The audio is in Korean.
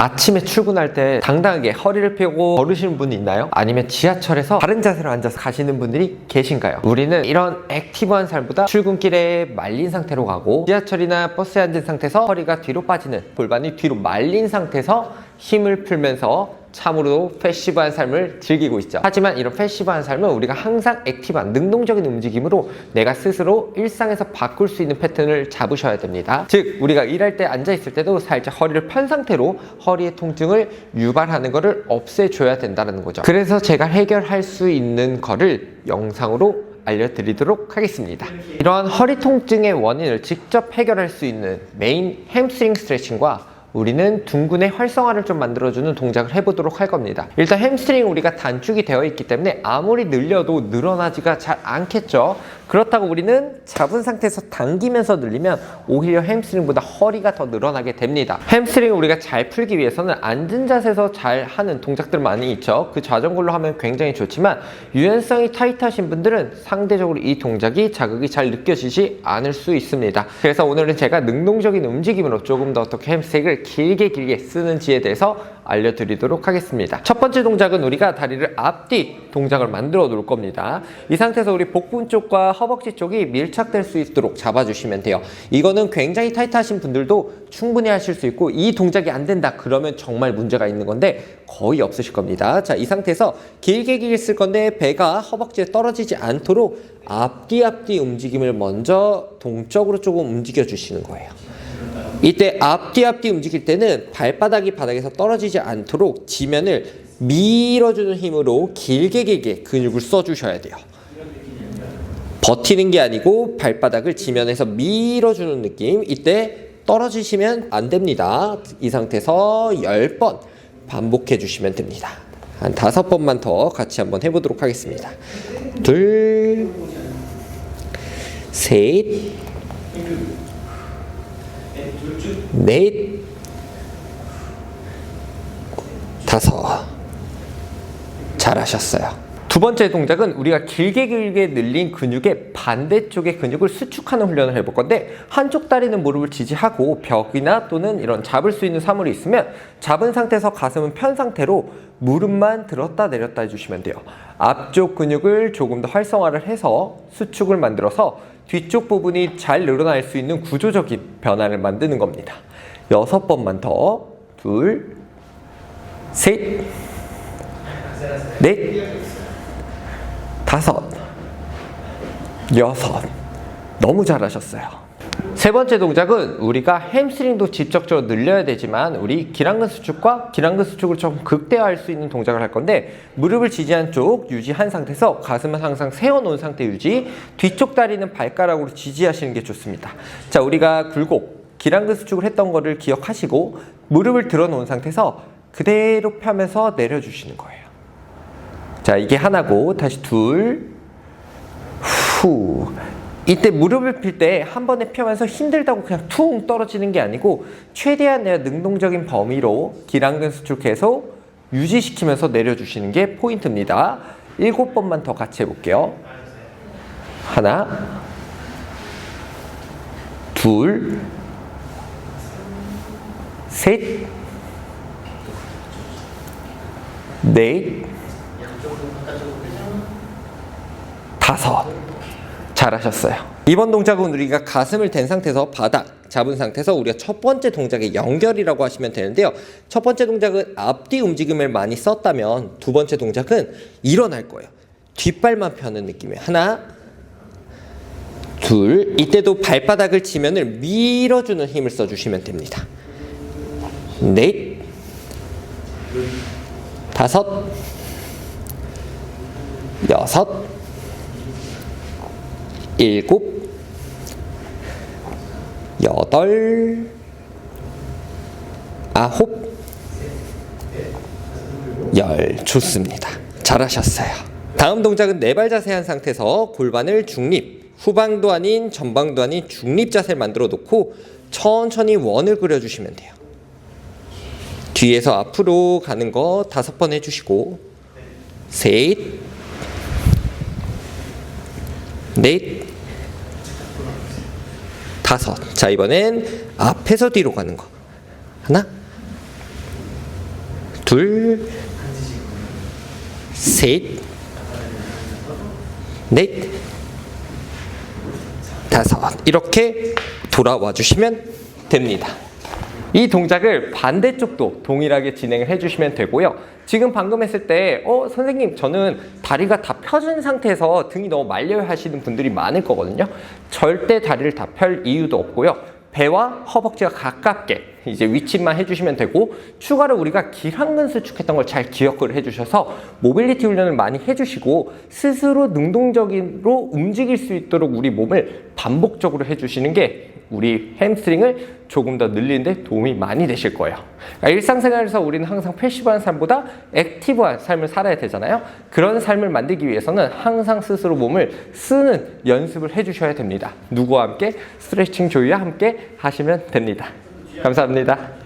아침에 출근할 때 당당하게 허리를 펴고 걸으시는 분이 있나요? 아니면 지하철에서 바른 자세로 앉아서 가시는 분들이 계신가요? 우리는 이런 액티브한 삶보다 출근길에 말린 상태로 가고 지하철이나 버스에 앉은 상태에서 허리가 뒤로 빠지는 골반이 뒤로 말린 상태에서 힘을 풀면서 참으로 패시브한 삶을 즐기고 있죠. 하지만 이런 패시브한 삶은 우리가 항상 액티브한 능동적인 움직임으로 내가 스스로 일상에서 바꿀 수 있는 패턴을 잡으셔야 됩니다. 즉 우리가 일할 때 앉아 있을 때도 살짝 허리를 편 상태로 허리의 통증을 유발하는 것을 없애줘야 된다는 거죠. 그래서 제가 해결할 수 있는 거를 영상으로 알려드리도록 하겠습니다. 이러한 허리 통증의 원인을 직접 해결할 수 있는 메인 햄스트링 스트레칭과 우리는 둥근의 활성화를 좀 만들어주는 동작을 해보도록 할 겁니다. 일단 햄스트링 우리가 단축이 되어 있기 때문에 아무리 늘려도 늘어나지가 잘 않겠죠. 그렇다고 우리는 잡은 상태에서 당기면서 늘리면 오히려 햄스트링보다 허리가 더 늘어나게 됩니다. 햄스트링을 우리가 잘 풀기 위해서는 앉은 자세에서 잘 하는 동작들 많이 있죠. 그 자전거로 하면 굉장히 좋지만 유연성이 타이트하신 분들은 상대적으로 이 동작이 자극이 잘 느껴지지 않을 수 있습니다. 그래서 오늘은 제가 능동적인 움직임으로 조금 더 어떻게 햄스트링을 길게 길게 쓰는지에 대해서 알려드리도록 하겠습니다. 첫 번째 동작은 우리가 다리를 앞뒤 동작을 만들어 놓을 겁니다. 이 상태에서 우리 복부 쪽과 허벅지 쪽이 밀착될 수 있도록 잡아주시면 돼요. 이거는 굉장히 타이트하신 분들도 충분히 하실 수 있고 이 동작이 안 된다 그러면 정말 문제가 있는 건데 거의 없으실 겁니다. 자, 이 상태에서 길게 길게 쓸 건데 배가 허벅지에 떨어지지 않도록 앞뒤 앞뒤 움직임을 먼저 동적으로 조금 움직여 주시는 거예요. 이때 앞뒤 앞뒤 움직일 때는 발바닥이 바닥에서 떨어지지 않도록 지면을 밀어주는 힘으로 길게 길게 근육을 써주셔야 돼요. 버티는 게 아니고 발바닥을 지면에서 밀어주는 느낌. 이때 떨어지시면 안 됩니다. 이 상태에서 10번 반복해 주시면 됩니다. 한 다섯 번만 더 같이 한번 해보도록 하겠습니다. 둘, 셋, 넷, 다섯. 잘하셨어요. 두 번째 동작은 우리가 길게 길게 늘린 근육의 반대쪽의 근육을 수축하는 훈련을 해볼 건데 한쪽 다리는 무릎을 지지하고 벽이나 또는 이런 잡을 수 있는 사물이 있으면 잡은 상태에서 가슴은 편 상태로 무릎만 들었다 내렸다 해주시면 돼요. 앞쪽 근육을 조금 더 활성화를 해서 수축을 만들어서 뒤쪽 부분이 잘 늘어날 수 있는 구조적인 변화를 만드는 겁니다. 여섯 번만 더. 둘, 셋, 넷, 다섯, 여섯. 너무 잘하셨어요. 세 번째 동작은 우리가 햄스트링도 직접적으로 늘려야 되지만 우리 기랑근 수축과 기랑근 수축을 좀 극대화할 수 있는 동작을 할 건데 무릎을 지지한 쪽 유지한 상태에서 가슴은 항상 세워놓은 상태 유지 뒤쪽 다리는 발가락으로 지지하시는 게 좋습니다. 자 우리가 굴곡 기랑근 수축을 했던 거를 기억하시고 무릎을 들어놓은 상태에서 그대로 펴면서 내려주시는 거예요. 자, 이게 하나고 다시 둘, 후. 이때 무릎을 필 때 한 번에 펴면서 힘들다고 그냥 퉁 떨어지는 게 아니고 최대한 내가 능동적인 범위로 기랑근 수축 계속 유지시키면서 내려주시는 게 포인트입니다. 일곱 번만 더 같이 해볼게요. 하나, 둘, 셋, 넷, 다섯. 잘하셨어요. 이번 동작은 우리가 가슴을 댄 상태에서 바닥 잡은 상태에서 우리가 첫 번째 동작의 연결이라고 하시면 되는데요. 첫 번째 동작은 앞뒤 움직임을 많이 썼다면 두 번째 동작은 일어날 거예요. 뒷발만 펴는 느낌이에요. 하나, 둘. 이때도 발바닥을 지면을 밀어주는 힘을 써주시면 됩니다. 넷, 다섯, 여섯, 일곱, 여덟, 아홉, 열. 좋습니다. 잘하셨어요. 다음 동작은 네 발 자세 한 상태에서 골반을 중립, 후방도 아닌 전방도 아닌 중립 자세를 만들어 놓고 천천히 원을 그려주시면 돼요. 뒤에서 앞으로 가는 거 다섯 번 해주시고 셋, 넷, 다섯. 자 이번엔 앞에서 뒤로 가는 거. 하나, 둘, 셋, 넷, 다섯. 이렇게 돌아와 주시면 됩니다. 이 동작을 반대쪽도 동일하게 진행을 해주시면 되고요. 지금 방금 했을 때, 어, 선생님, 저는 다리가 다 펴진 상태에서 등이 너무 말려야 하시는 분들이 많을 거거든요. 절대 다리를 다 펼 이유도 없고요. 배와 허벅지가 가깝게 이제 위치만 해주시면 되고 추가로 우리가 기한근수축했던 걸 잘 기억을 해주셔서 모빌리티 훈련을 많이 해주시고 스스로 능동적으로 움직일 수 있도록 우리 몸을 반복적으로 해주시는 게 우리 햄스트링을 조금 더 늘리는데 도움이 많이 되실 거예요. 그러니까 일상생활에서 우리는 항상 패시브한 삶보다 액티브한 삶을 살아야 되잖아요. 그런 삶을 만들기 위해서는 항상 스스로 몸을 쓰는 연습을 해주셔야 됩니다. 누구와 함께 스트레칭 조이와 함께 하시면 됩니다. 감사합니다.